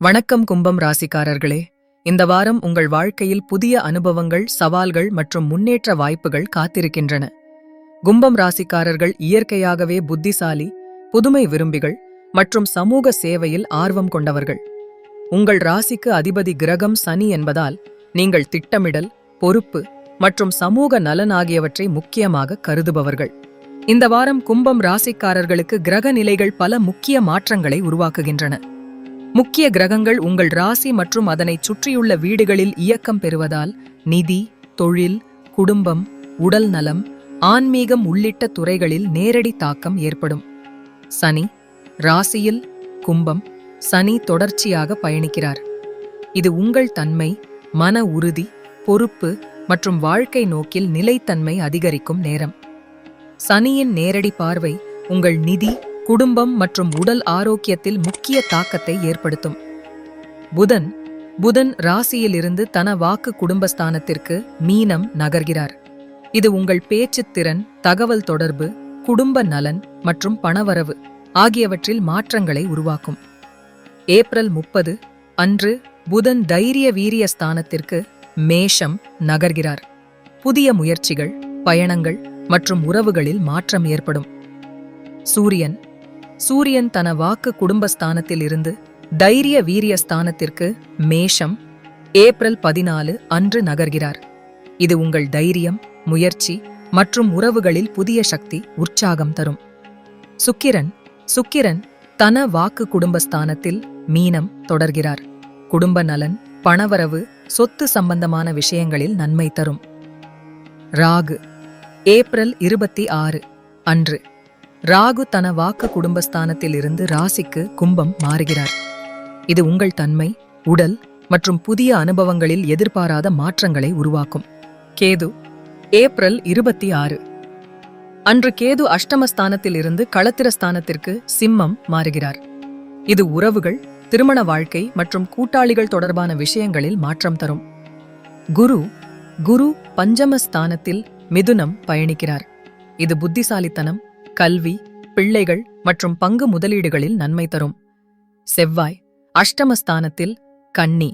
வணக்கம் கும்பம் ராசிக்காரர்களே. இந்த வாரம் உங்கள் வாழ்க்கையில் புதிய அனுபவங்கள் சவால்கள் மற்றும் முன்னேற்ற வாய்ப்புகள் காத்திருக்கின்றன. கும்பம் ராசிக்காரர்கள் இயற்கையாகவே புத்திசாலி புதுமை விரும்பிகள் மற்றும் சமூக சேவையில் ஆர்வம் கொண்டவர்கள். உங்கள் ராசிக்கு அதிபதி கிரகம் சனி என்பதால் நீங்கள் திட்டமிடல் பொறுப்பு மற்றும் சமூக நலன் ஆகியவற்றை முக்கியமாக கருதுபவர்கள். இந்த வாரம் கும்பம் ராசிக்காரர்களுக்கு கிரக நிலைகள் பல முக்கிய மாற்றங்களை உருவாக்குகின்றன. முக்கிய கிரகங்கள் உங்கள் ராசி மற்றும் அதனைச் சுற்றியுள்ள வீடுகளில் இயக்கம் பெறுவதால் நிதி தொழில் குடும்பம் உடல் நலம் ஆன்மீகம் உள்ளிட்ட துறைகளில் நேரடி தாக்கம் ஏற்படும். சனி ராசியில் கும்பம் சனி தொடர்ச்சியாக பயணிக்கிறார். இது உங்கள் தன்மை மன உறுதி பொறுப்பு மற்றும் வாழ்க்கை நோக்கில் நிலைத்தன்மை அதிகரிக்கும் நேரம். சனியின் நேரடி பார்வை உங்கள் நிதி குடும்பம் மற்றும் உடல் ஆரோக்கியத்தில் முக்கிய தாக்கத்தை ஏற்படுத்தும். புதன் புதன் ராசியிலிருந்து தன வாக்கு குடும்பஸ்தானத்திற்கு மீனம் நகர்கிறார். இது உங்கள் பேச்சுத்திறன் தகவல் தொடர்பு குடும்ப நலன் மற்றும் பணவரவு ஆகியவற்றில் மாற்றங்களை உருவாக்கும். ஏப்ரல் முப்பது அன்று புதன் தைரிய வீரிய ஸ்தானத்திற்கு மேஷம் நகர்கிறார். புதிய முயற்சிகள் பயணங்கள் மற்றும் உறவுகளில் மாற்றம் ஏற்படும். சூரியன் சூரியன் தன வாக்கு குடும்பஸ்தானத்தில் இருந்து தைரிய வீரிய ஸ்தானத்திற்கு மேஷம் ஏப்ரல் பதினாலு அன்று நகர்கிறார். இது உங்கள் தைரியம் முயற்சி மற்றும் உறவுகளில் புதிய சக்தி உற்சாகம் தரும். சுக்கிரன் சுக்கிரன் தன வாக்கு குடும்பஸ்தானத்தில் மீனம் தொடர்கிறார். குடும்ப நலன் பணவரவு சொத்து சம்பந்தமான விஷயங்களில் நன்மை தரும். ராகு ஏப்ரல் இருபத்தி ஆறு அன்று ராகு தன வாக்கு குடும்பஸ்தானத்தில் இருந்து ராசிக்கு கும்பம் மாறுகிறார். இது உங்கள் தன்மை உடல் மற்றும் புதிய அனுபவங்களில் எதிர்பாராத மாற்றங்களை உருவாக்கும். கேது ஏப்ரல் இருபத்தி ஆறு. அன்று கேது அஷ்டமஸ்தானத்தில் இருந்து களத்திரஸ்தானத்திற்கு சிம்மம் மாறுகிறார். இது உறவுகள் திருமண வாழ்க்கை மற்றும் கூட்டாளிகள் தொடர்பான விஷயங்களில் மாற்றம் தரும். குரு குரு பஞ்சமஸ்தானத்தில் மிதுனம் பயணிக்கிறார். இது புத்திசாலித்தனம் கல்வி பிள்ளைகள் மற்றும் பங்கு முதலீடுகளில் நன்மை தரும். செவ்வாய் அஷ்டமஸ்தானத்தில் கன்னி.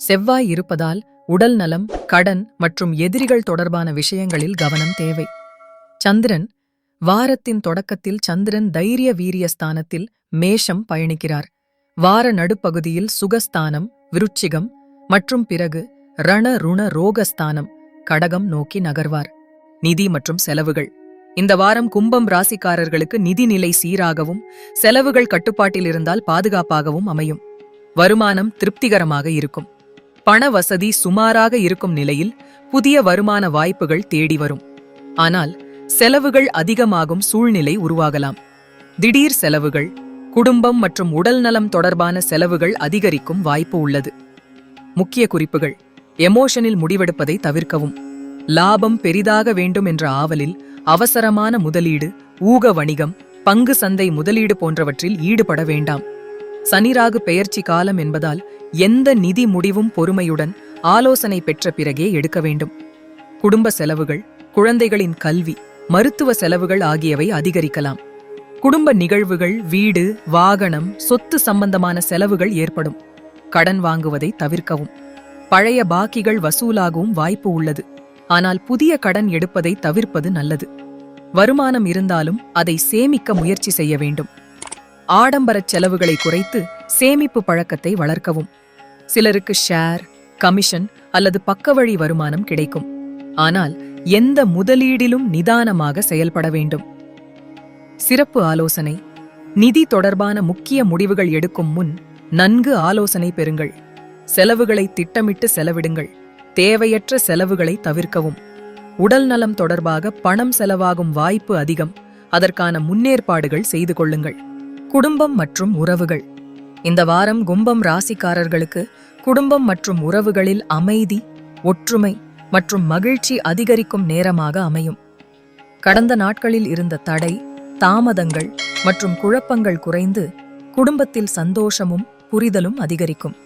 செவ்வாய் இருப்பதால் உடல் நலம் கடன் மற்றும் எதிரிகள் தொடர்பான விஷயங்களில் கவனம் தேவை. சந்திரன் வாரத்தின் தொடக்கத்தில் சந்திரன் தைரிய வீரிய ஸ்தானத்தில் மேஷம் பயணிக்கிறார். வார நடுப்பகுதியில் சுகஸ்தானம் விருச்சிகம் மற்றும் பிறகு ரண ருண ரோகஸ்தானம் கடகம் நோக்கி நகர்வார். நிதி மற்றும் செலவுகள். இந்த வாரம் கும்பம் ராசிக்காரர்களுக்கு நிதிநிலை சீராகவும் செலவுகள் கட்டுப்பாட்டில் இருந்தால் பாதுகாப்பாகவும் அமையும். வருமானம் திருப்திகரமாக இருக்கும். பண வசதி சுமாராக இருக்கும் நிலையில் புதிய வருமான வாய்ப்புகள் தேடி வரும். ஆனால் செலவுகள் அதிகமாகும் சூழ்நிலை உருவாகலாம். திடீர் செலவுகள் குடும்பம் மற்றும் உடல்நலம் தொடர்பான செலவுகள் அதிகரிக்கும் வாய்ப்பு உள்ளது. முக்கிய குறிப்புகள் எமோஷனில் முடிவெடுப்பதை தவிர்க்கவும். லாபம் பெரிதாக வேண்டும் என்ற ஆவலில் அவசரமான முதலீடு ஊக வணிகம் பங்கு சந்தை முதலீடு போன்றவற்றில் ஈடுபட வேண்டாம். சனிராகு பெயர்ச்சி காலம் என்பதால் எந்த நிதி முடிவும் பொறுமையுடன் ஆலோசனை பெற்ற பிறகே எடுக்க வேண்டும். குடும்ப செலவுகள் குழந்தைகளின் கல்வி மருத்துவ செலவுகள் ஆகியவை அதிகரிக்கலாம். குடும்ப நிகழ்வுகள் வீடு வாகனம் சொத்து சம்பந்தமான செலவுகள் ஏற்படும். கடன் வாங்குவதை தவிர்க்கவும். பழைய பாக்கிகள் வசூலாகவும் வாய்ப்பு உள்ளது. ஆனால் புதிய கடன் எடுப்பதை தவிர்ப்பது நல்லது. வருமானம் இருந்தாலும் அதை சேமிக்க முயற்சி செய்ய வேண்டும். ஆடம்பரச் செலவுகளை குறைத்து சேமிப்பு பழக்கத்தை வளர்க்கவும். சிலருக்கு ஷேர் கமிஷன் அல்லது பக்கவழி வருமானம் கிடைக்கும். ஆனால் எந்த முதலீடிலும் நிதானமாக செயல்பட வேண்டும். சிறப்பு ஆலோசனை. நிதி தொடர்பான முக்கிய முடிவுகள் எடுக்கும் முன் நன்கு ஆலோசனை பெறுங்கள். செலவுகளை திட்டமிட்டு செலவிடுங்கள். தேவையற்ற செலவுகளை தவிர்க்கவும். உடல் நலம் தொடர்பாக பணம் செலவாகும் வாய்ப்பு அதிகம். அதற்கான முன்னேற்பாடுகள் செய்து கொள்ளுங்கள். குடும்பம் மற்றும் உறவுகள். இந்த வாரம் கும்பம் ராசிக்காரர்களுக்கு குடும்பம் மற்றும் உறவுகளில் அமைதி ஒற்றுமை மற்றும் மகிழ்ச்சி அதிகரிக்கும் நேரமாக அமையும். கடந்த நாட்களில் இருந்த தடை தாமதங்கள் மற்றும் குழப்பங்கள் குறைந்து குடும்பத்தில் சந்தோஷமும் புரிதலும் அதிகரிக்கும்.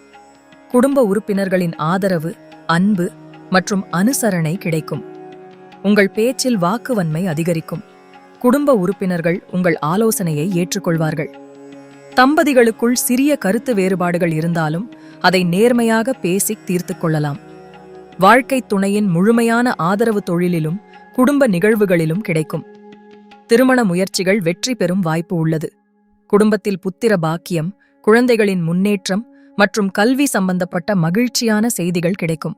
குடும்ப உறுப்பினர்களின் ஆதரவு அன்பு மற்றும் அனுசரணை கிடைக்கும். உங்கள் பேச்சில் வாக்குவன்மை அதிகரிக்கும். குடும்ப உறுப்பினர்கள் உங்கள் ஆலோசனையை ஏற்றுக்கொள்வார்கள். தம்பதிகளுக்குள் சிறிய கருத்து வேறுபாடுகள் இருந்தாலும் அதை நேர்மையாக பேசி தீர்த்துக் கொள்ளலாம். வாழ்க்கை துணையின் முழுமையான ஆதரவு தொழிலிலும் குடும்ப நிகழ்வுகளிலும் கிடைக்கும். திருமண முயற்சிகள் வெற்றி பெறும் வாய்ப்பு உள்ளது. குடும்பத்தில் புத்திர பாக்கியம் குழந்தைகளின் முன்னேற்றம் மற்றும் கல்வி சம்பந்தப்பட்ட மகிழ்ச்சியான செய்திகள் கிடைக்கும்.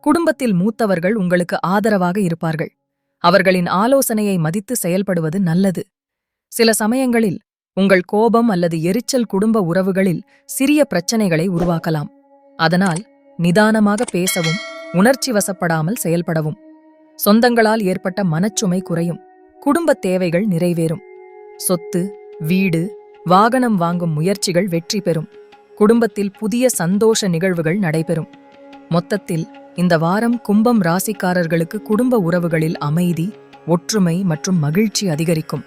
குடும்பத்தில் மூத்தவர்கள் உங்களுக்கு ஆதரவாக இருப்பார்கள். அவர்களின் ஆலோசனையை மதித்து செயல்படுவது நல்லது. சில சமயங்களில் உங்கள் கோபம் அல்லது எரிச்சல் குடும்ப உறவுகளில் சிறிய பிரச்சனைகளை உருவாக்கலாம். அதனால் நிதானமாக பேசவும் உணர்ச்சி வசப்படாமல் செயல்படவும். சொந்தங்களால் ஏற்பட்ட மனச்சுமை குறையும். குடும்பத் தேவைகள் நிறைவேறும். சொத்து வீடு வாகனம் வாங்கும் முயற்சிகள் வெற்றி பெறும். குடும்பத்தில் புதிய சந்தோஷ நிகழ்வுகள் நடைபெறும். மொத்தத்தில் இந்த வாரம் கும்பம் ராசிக்காரர்களுக்கு குடும்ப உறவுகளில் அமைதி ஒற்றுமை மற்றும் மகிழ்ச்சி அதிகரிக்கும்.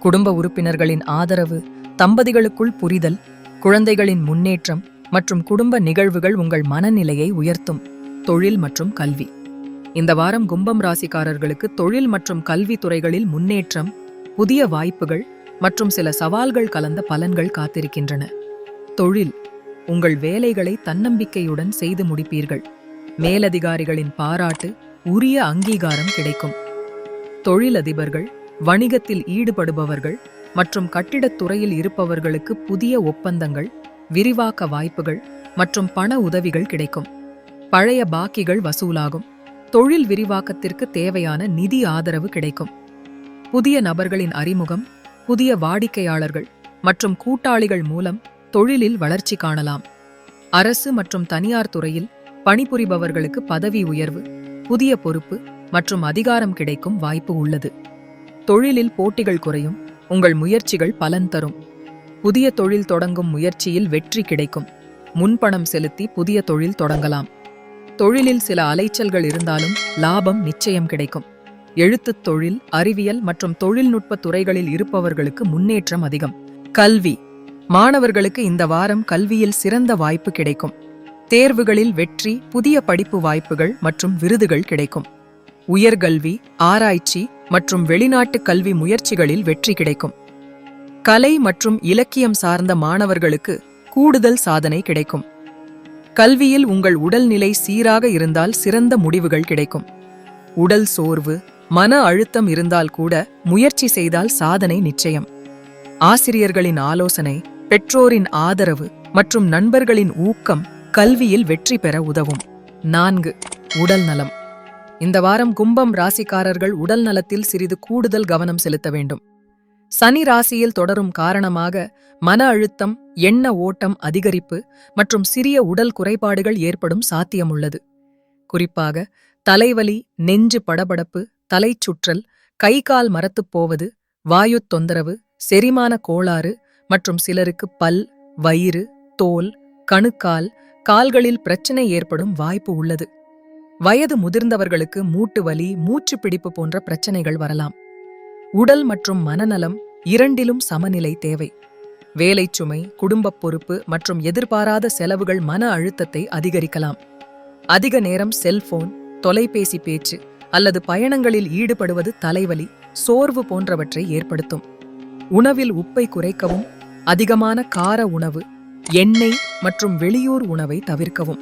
குடும்ப உறுப்பினர்களின் ஆதரவு தம்பதிகளுக்குள் புரிதல் குழந்தைகளின் முன்னேற்றம் மற்றும் குடும்ப நிகழ்வுகள் உங்கள் மனநிலையை உயர்த்தும். தொழில் மற்றும் கல்வி. இந்த வாரம் கும்பம் ராசிக்காரர்களுக்கு தொழில் மற்றும் கல்வி துறைகளில் முன்னேற்றம் புதிய வாய்ப்புகள் மற்றும் சில சவால்கள் கலந்த பலன்கள் காத்திருக்கின்றன. தொழில் உங்கள் வேலைகளை தன்னம்பிக்கையுடன் செய்து முடிப்பீர்கள். மேலதிகாரிகளின் பாராட்டு உரிய அங்கீகாரம் கிடைக்கும். தொழிலதிபர்கள் வணிகத்தில் ஈடுபடுபவர்கள் மற்றும் கட்டிடத் துறையில் இருப்பவர்களுக்கு புதிய ஒப்பந்தங்கள் விரிவாக்க வாய்ப்புகள் மற்றும் பண உதவிகள் கிடைக்கும். பழைய பாக்கிகள் வசூலாகும். தொழில் விரிவாக்கத்திற்கு தேவையான நிதி ஆதரவு கிடைக்கும். புதிய நபர்களின் அறிமுகம் புதிய வாடிக்கையாளர்கள் மற்றும் கூட்டாளிகள் மூலம் தொழிலில் வளர்ச்சி காணலாம். அரசு மற்றும் தனியார் துறையில் பணிபுரிபவர்களுக்கு பதவி உயர்வு புதிய பொறுப்பு மற்றும் அதிகாரம் கிடைக்கும் வாய்ப்பு உள்ளது. தொழிலில் போட்டிகள் குறையும் உங்கள் முயற்சிகள் பலன் தரும். புதிய தொழில் தொடங்கும் முயற்சியில் வெற்றி கிடைக்கும். முன்பணம் செலுத்தி புதிய தொழில் தொடங்கலாம். தொழிலில் சில அலைச்சல்கள் இருந்தாலும் லாபம் நிச்சயம் கிடைக்கும். எழுத்துத் தொழில் அறிவியல் மற்றும் தொழில்நுட்ப துறைகளில் இருப்பவர்களுக்கு முன்னேற்றம் அதிகம். கல்வி மாணவர்களுக்கு இந்த வாரம் கல்வியில் சிறந்த வாய்ப்பு கிடைக்கும். தேர்வுகளில் வெற்றி புதிய படிப்பு வாய்ப்புகள் மற்றும் விருதுகள் கிடைக்கும். உயர்கல்வி ஆராய்ச்சி மற்றும் வெளிநாட்டு கல்வி முயற்சிகளில் வெற்றி கிடைக்கும். கலை மற்றும் இலக்கியம் சார்ந்த மாணவர்களுக்கு கூடுதல் சாதனை கிடைக்கும். கல்வியில் உங்கள் உடல்நிலை சீராக இருந்தால் சிறந்த முடிவுகள் கிடைக்கும். உடல் சோர்வு மன அழுத்தம் இருந்தால் கூட முயற்சி செய்தால் சாதனை நிச்சயம். ஆசிரியர்களின் ஆலோசனை பெற்றோரின் ஆதரவு மற்றும் நண்பர்களின் ஊக்கம் கல்வியில் வெற்றி பெற உதவும். நான்கு உடல் நலம். இந்த வாரம் கும்பம் ராசிக்காரர்கள் உடல் நலத்தில் சிறிது கூடுதல் கவனம் செலுத்த வேண்டும். சனி ராசியில் தொடரும் காரணமாக மன அழுத்தம் எண்ண ஓட்டம் அதிகரிப்பு மற்றும் சிறிய உடல் குறைபாடுகள் ஏற்படும் சாத்தியமுள்ளது. குறிப்பாக தலைவலி நெஞ்சு படபடப்பு தலைச்சுற்றல் கை கால் மரத்துப் போவது வாயுத் தொந்தரவு செரிமான கோளாறு மற்றும் சிலருக்கு பல் வயிறு தோல் கணுக்கால் கால்களில் பிரச்சனை ஏற்படும் வாய்ப்பு உள்ளது. வயது முதிர்ந்தவர்களுக்கு மூட்டு வலி மூச்சு பிடிப்பு போன்ற பிரச்சனைகள் வரலாம். உடல் மற்றும் மனநலம் இரண்டிலும் சமநிலை தேவை. வேலைச்சுமை குடும்பப் பொறுப்பு மற்றும் எதிர்பாராத செலவுகள் மன அழுத்தத்தை அதிகரிக்கலாம். அதிக நேரம் செல்போன் தொலைபேசி பேச்சு அல்லது பயணங்களில் ஈடுபடுவது தலைவலி சோர்வு போன்றவற்றை ஏற்படுத்தும். உணவில் உப்பை குறைக்கவும் அதிகமான கார உணவு எண்ணெய் மற்றும் வெளியூர் உணவை தவிர்க்கவும்.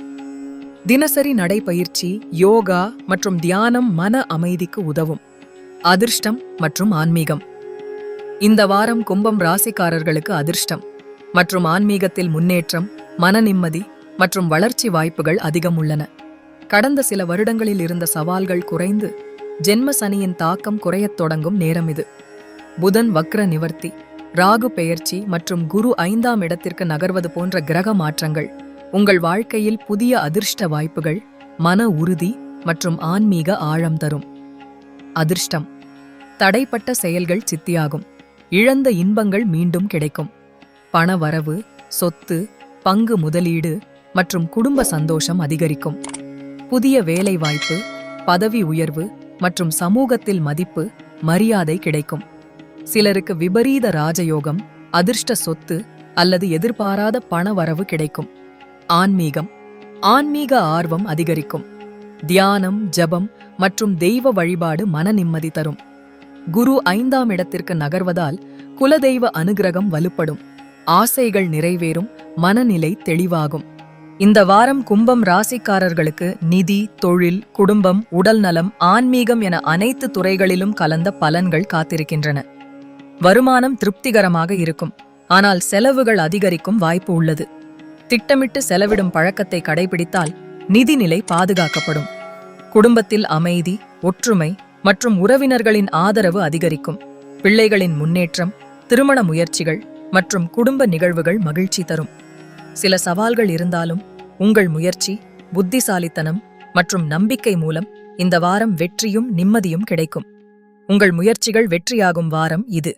தினசரி நடைபயிற்சி யோகா மற்றும் தியானம் மன அமைதிக்கு உதவும். அதிர்ஷ்டம் மற்றும் ஆன்மீகம். இந்த வாரம் கும்பம் ராசிக்காரர்களுக்கு அதிர்ஷ்டம் மற்றும் ஆன்மீகத்தில் முன்னேற்றம் மன நிம்மதி மற்றும் வளர்ச்சி வாய்ப்புகள் அதிகம் உள்ளன கடந்த சில வருடங்களில் இருந்த சவால்கள் குறைந்து ஜென்ம சனியின் தாக்கம் குறையத் தொடங்கும் நேரம் இது. புதன் வக்ர நிவர்த்தி. ராகு பெயர்ச்சி மற்றும் குரு ஐந்தாம் இடத்திற்கு நகர்வது போன்ற கிரக மாற்றங்கள் உங்கள் வாழ்க்கையில் புதிய அதிர்ஷ்ட வாய்ப்புகள் மன உறுதி மற்றும் ஆன்மீக ஆழம் தரும். அதிர்ஷ்டம். தடைப்பட்ட செயல்கள் சித்தியாகும். இழந்த இன்பங்கள் மீண்டும் கிடைக்கும். பண வரவு சொத்து பங்கு முதலீடு மற்றும் குடும்ப சந்தோஷம் அதிகரிக்கும். புதிய வேலைவாய்ப்பு பதவி உயர்வு மற்றும் சமூகத்தில் மதிப்பு மரியாதை கிடைக்கும். சிலருக்கு விபரீத ராஜயோகம் அதிர்ஷ்ட சொத்து அல்லது எதிர்பாராத பண வரவு கிடைக்கும். ஆன்மீகம். ஆன்மீக ஆர்வம் அதிகரிக்கும். தியானம் ஜபம் மற்றும் தெய்வ வழிபாடு மன நிம்மதி தரும். குரு ஐந்தாம் இடத்திற்கு நகர்வதால் குலதெய்வ அனுகிரகம் வலுப்படும். ஆசைகள் நிறைவேறும் மனநிலை தெளிவாகும். இந்த வாரம் கும்பம் ராசிக்காரர்களுக்கு நிதி தொழில் குடும்பம் உடல்நலம் ஆன்மீகம் என அனைத்து துறைகளிலும் கலந்த பலன்கள் காத்திருக்கின்றன. வருமானம் திருப்திகரமாக இருக்கும். ஆனால் செலவுகள் அதிகரிக்கும் வாய்ப்பு உள்ளது. திட்டமிட்டு செலவிடும் பழக்கத்தை கடைபிடித்தால் நிதிநிலை பாதுகாக்கப்படும். குடும்பத்தில் அமைதி ஒற்றுமை மற்றும் உறவினர்களின் ஆதரவு அதிகரிக்கும். பிள்ளைகளின் முன்னேற்றம் திருமண முயற்சிகள் மற்றும் குடும்ப நிகழ்வுகள் மகிழ்ச்சி தரும். சில சவால்கள் இருந்தாலும் உங்கள் முயற்சி புத்திசாலித்தனம் மற்றும் நம்பிக்கை மூலம் இந்த வாரம் வெற்றியும் நிம்மதியும் கிடைக்கும். உங்கள் முயற்சிகள் வெற்றியாகும் வாரம் இது.